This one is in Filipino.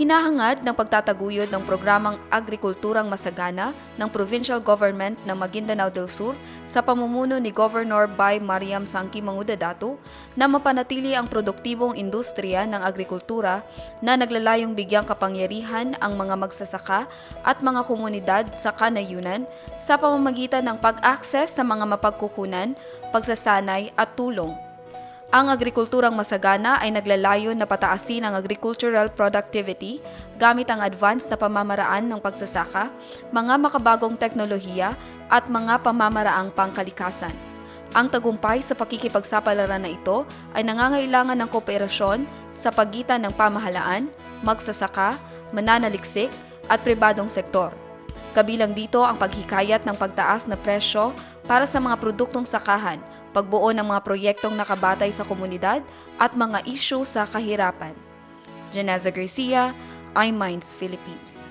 Hinahangad ng pagtataguyod ng programang Agrikulturang Masagana ng Provincial Government ng Maguindanao del Sur sa pamumuno ni Governor Bay Mariam Sangki Mangudadato na mapanatili ang produktibong industriya ng agrikultura na naglalayong bigyang kapangyarihan ang mga magsasaka at mga komunidad sa kanayunan sa pamamagitan ng pag-access sa mga mapagkukunan, pagsasanay at tulong. Ang agrikulturang masagana ay naglalayon na pataasin ang agricultural productivity gamit ang advanced na pamamaraan ng pagsasaka, mga makabagong teknolohiya at mga pamamaraang pangkalikasan. Ang tagumpay sa pakikipagsapalaran na ito ay nangangailangan ng kooperasyon sa pagitan ng pamahalaan, magsasaka, mananaliksik at pribadong sektor. Kabilang dito ang paghikayat ng pagtaas na presyo para sa mga produktong sakahan, pagbuo ng mga proyektong nakabatay sa komunidad at mga isyu sa kahirapan. Janeza Garcia, iMinds Philippines.